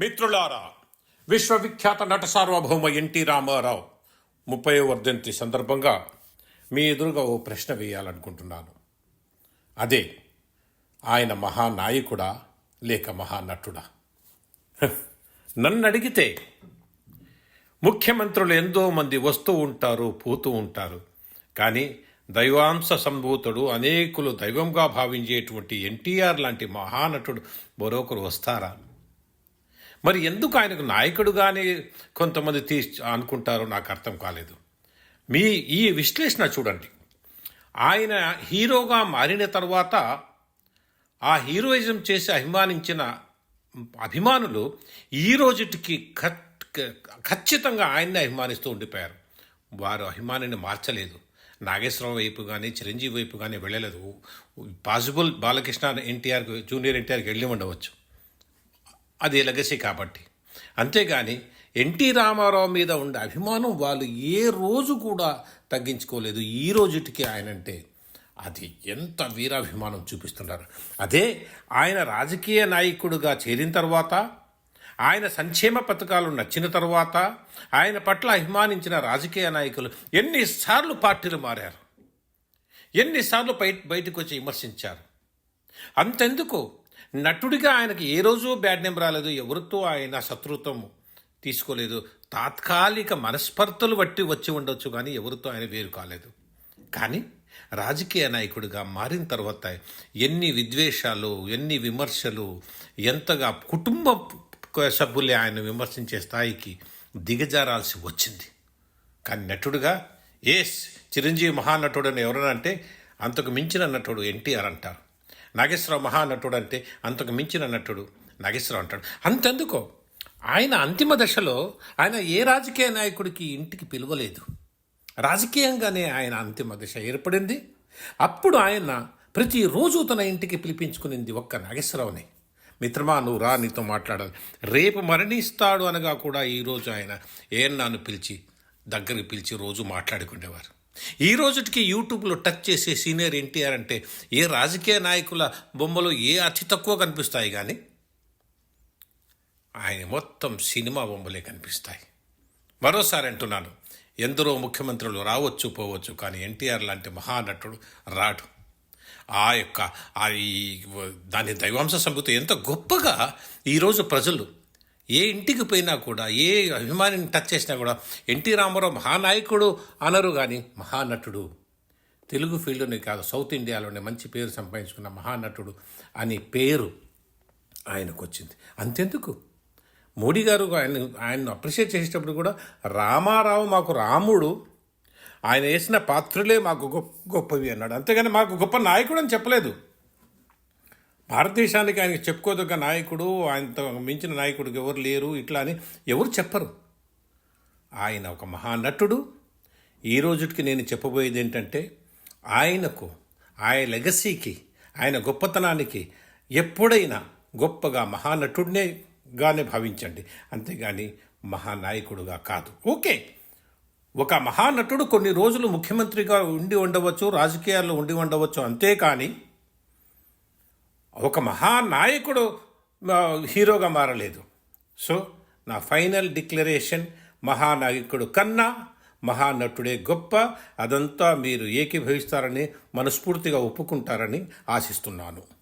మిత్రులారా విశ్వవిఖ్యాత నట సార్వభౌమ ఎన్టీ రామారావు ముప్పై వర్ధంతి సందర్భంగా మీ ఎదురుగా ఓ ప్రశ్న వేయాలనుకుంటున్నాను. అదే ఆయన మహానాయకుడా లేక మహానటుడా? నన్ను అడిగితే ముఖ్యమంత్రులు ఎంతో మంది వస్తూ ఉంటారు పోతూ ఉంటారు. కానీ దైవాంశ సంభూతుడు అనేకులు దైవంగా భావించేటువంటి ఎన్టీఆర్ లాంటి మహానటుడు మరొకరు వస్తారా? మరి ఎందుకు ఆయనకు నాయకుడుగానే కొంతమంది తీ అనుకుంటారో నాకు అర్థం కాలేదు. మీ ఈ విశ్లేషణ చూడండి. ఆయన హీరోగా మారిన తర్వాత ఆ హీరోయిజం చేసి అభిమానించిన అభిమానులు ఈ రోజుటికి ఖచ్చితంగా ఆయన్ని అభిమానిస్తూ ఉండిపోయారు. వారు అభిమానిని మార్చలేదు. నాగేశ్వరం వైపు కానీ చిరంజీవి వైపు కానీ వెళ్ళలేదు. పాసిబుల్ బాలకృష్ణ ఎన్టీఆర్ జూనియర్ ఎన్టీఆర్కి వెళ్ళి ఉండవచ్చు. అది లెగసీ కాబట్టి. అంతేగాని ఎన్టీ రామారావు మీద ఉండే అభిమానం వాళ్ళు ఏ రోజు కూడా తగ్గించుకోలేదు. ఈ రోజుటికి ఆయనంటే అది ఎంత వీరాభిమానం చూపిస్తున్నారు. అదే ఆయన రాజకీయ నాయకుడుగా చేరిన తర్వాత ఆయన సంక్షేమ పథకాలు నచ్చిన తర్వాత ఆయన పట్ల అభిమానించిన రాజకీయ నాయకులు ఎన్నిసార్లు పార్టీలు మారారు. ఎన్నిసార్లు బయట బయటకు వచ్చి విమర్శించారు. అంతెందుకు? నటుడిగా ఆయనకి ఏ రోజు బ్యాడ్ నేమ్ రాలేదు ఎవరితో ఆయన శత్రుత్వం తీసుకోలేదు. తాత్కాలిక మనస్పర్ధలు బట్టి వచ్చి ఉండొచ్చు కానీ ఎవరితో ఆయన వేరు కాలేదు. కానీ రాజకీయ నాయకుడిగా మారిన తర్వాత ఎన్ని విద్వేషాలు ఎన్ని విమర్శలు ఎంతగా కుటుంబ సభ్యులే ఆయన విమర్శించే స్థాయికి దిగజారాల్సి వచ్చింది. కానీ నటుడుగా ఎస్ చిరంజీవి మహానటుడు అని ఎవరైనా అంటే అంతకు మించిన నటుడు ఎన్టీఆర్ అంటారు. నాగేశ్వరరావు మహానటుడు అంటే అంతకు మించిన నటుడు నాగేశ్వరరావు అంటాడు. అంతెందుకో? ఆయన అంతిమ దశలో ఆయన ఏ రాజకీయ నాయకుడికి ఇంటికి పిలవలేదు. రాజకీయంగానే ఆయన అంతిమ దశ ఏర్పడింది. అప్పుడు ఆయన ప్రతిరోజు తన ఇంటికి పిలిపించుకునింది ఒక్క నాగేశ్వరరావుని. మిత్రమా నువ్వు రా నీతో మాట్లాడాలి. రేపు మరణిస్తాడు అనగా కూడా ఈరోజు ఆయన ఏన్నాను పిలిచి దగ్గరికి పిలిచి రోజు మాట్లాడుకునేవారు. ఈ రోజుటికి యూట్యూబ్లో టచ్ చేసే సీనియర్ ఎన్టీఆర్ అంటే ఏ రాజకీయ నాయకుల బొమ్మలు ఏ అతి తక్కువ కనిపిస్తాయి కానీ ఆయన మొత్తం సినిమా బొమ్మలే కనిపిస్తాయి. మరోసారి అంటున్నాను ఎందరో ముఖ్యమంత్రులు రావచ్చు పోవచ్చు కానీ ఎన్టీఆర్ లాంటి మహానటుడు రాడు. ఆ యొక్క ఆ ఈ దాని దైవాంశ సంగతి ఎంత గొప్పగా ఈరోజు ప్రజలు ఏ ఇంటికి పోయినా కూడా ఏ అభిమానిని టచ్ చేసినా కూడా ఎన్టీ రామారావు మహానాయకుడు అనరు కానీ మహానటుడు. తెలుగు ఫీల్డ్లోనే కాదు సౌత్ ఇండియాలోనే మంచి పేరు సంపాదించుకున్న మహానటుడు అని పేరు ఆయనకు వచ్చింది అంతెందుకు? మోడీ గారు ఆయన ఆయన్ను అప్రిషియేట్ చేసేటప్పుడు కూడా రామారావు మాకు రాముడు ఆయన వేసిన పాత్రలే మాకు గొప్ప గొప్పవి అన్నాడు. అంతేగాని మాకు గొప్ప నాయకుడు అని చెప్పలేదు. భారతదేశానికి ఆయనకి చెప్పుకోదగ్గ నాయకుడు ఆయనతో మించిన నాయకుడికి ఎవరు లేరు ఇట్లా అని ఎవరు చెప్పరు. ఆయన ఒక మహానటుడు. ఈ రోజుకి నేను చెప్పబోయేది ఏంటంటే ఆయనకు ఆయన లెగసీకి ఆయన గొప్పతనానికి ఎప్పుడైనా గొప్పగా మహానటుడినే గానే భావించండి. అంతేగాని మహానాయకుడుగా కాదు. ఓకే. ఒక మహానటుడు కొన్ని రోజులు ముఖ్యమంత్రిగా ఉండి ఉండవచ్చు రాజకీయాల్లో ఉండి ఉండవచ్చు అంతేకాని ఒక మహానాయకుడు హీరోగా మారలేదు. సో నా ఫైనల్ డిక్లరేషన్ మహానాయకుడు కన్నా మహానటుడే గొప్ప. అదంతా మీరు ఏకీభవిస్తారని మనస్ఫూర్తిగా ఒప్పుకుంటారని ఆశిస్తున్నాను.